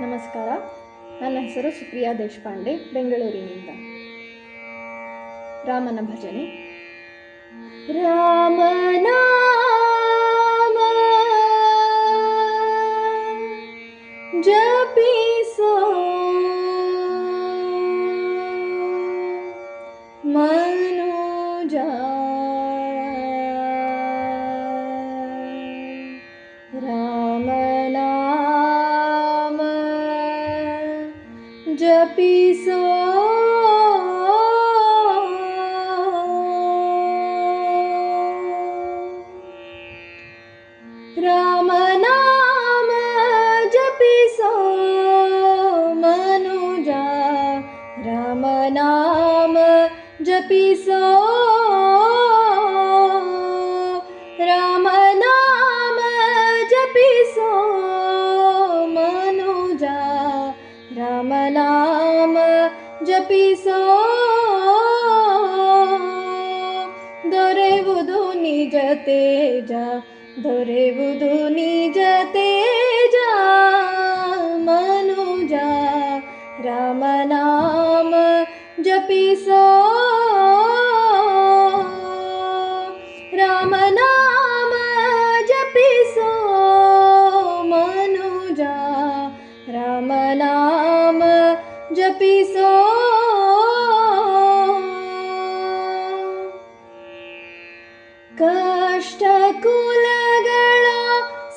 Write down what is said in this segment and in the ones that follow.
ನಮಸ್ಕಾರ. ನನ್ನ ಹೆಸರು ಸುಪ್ರಿಯಾ ದೇಶಪಾಂಡೆ ಬೆಂಗಳೂರಿನಿಂದ. ರಾಮನ ಭಜನೆ. ರಾಮನ ಜಪಿಸೋ. ಮನುಜ ಜಪಿಸೋ ರಾಮನಾಮ ಜಪಿಸೋ ಮನುಜ ರಾಮನಾಮ ಜಪಿಸೋ ದೊರೆಯುವುದು ನಿಜ ತೇಜ ದೊರೆಯುವುದು ನಿಜ ತೇಜ ಮನುಜ ರಾಮನಾಮ ಜಪಿಸೋ जपि सो। कष्टकुलगळ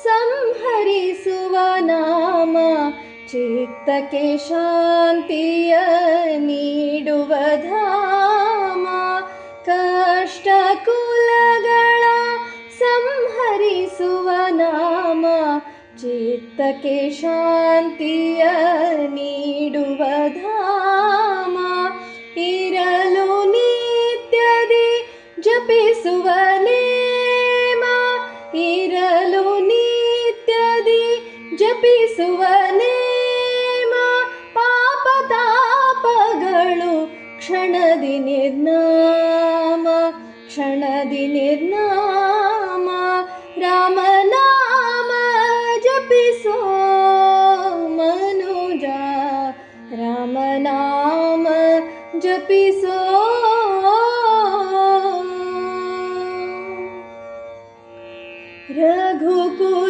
संहरिसुव नाम चित्तके शान्तियनि ಚಿತ್ತಕ್ಕೆ ಶಾಂತಿಯ ನೀಡುವ ಧಾಮ ಇರಲು ನಿತ್ಯದಿ ಜಪಿಸುವ ನೇಮ ಇರಲು ನಿತ್ಯದಿ ಜಪಿಸುವ ನೇಮ ಪಾಪ ತಾಪಗಳು ಕ್ಷಣದಿ ನಿರ್ನಾಮ ಕ್ಷಣದಿ ನಿರ್ನಾಮ तपि सो। रघुकुल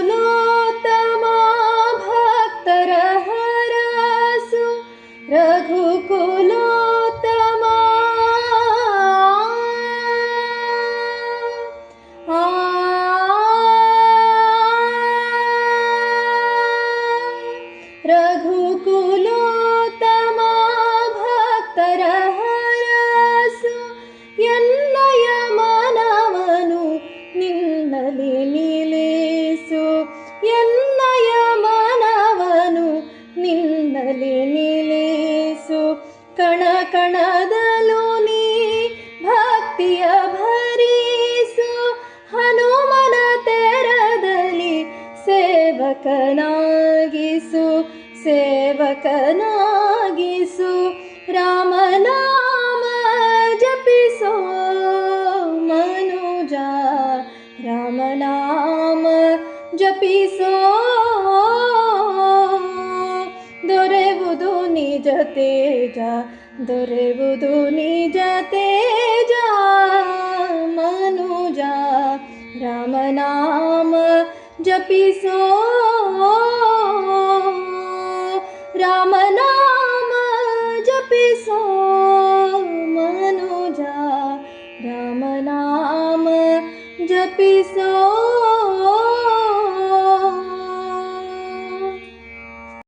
ಕಣ ಕಣದಲು ನೀ ಭಕ್ತಿಯ ಭರಿಸು ಹನುಮನ ತೆರದಲ್ಲಿ ಸೇವಕನಾಗಿಸು ಸೇವಕನಾಗಿಸು ರಾಮನಾಮ ಜಪಿಸೋ ಮನುಜ ರಾಮನಾಮ ಜಪಿಸೋ ತೇಜ ದೊರೆಯುವುದು ನಿಜ ತೇಜ ಮನುಜ ರಾಮನಾಮ ಜಪಿಸೋ ರಾಮನಾಮ ಜಪಿಸೋ ಮನುಜ ರಾಮನಾಮ ಜಪಿಸೋ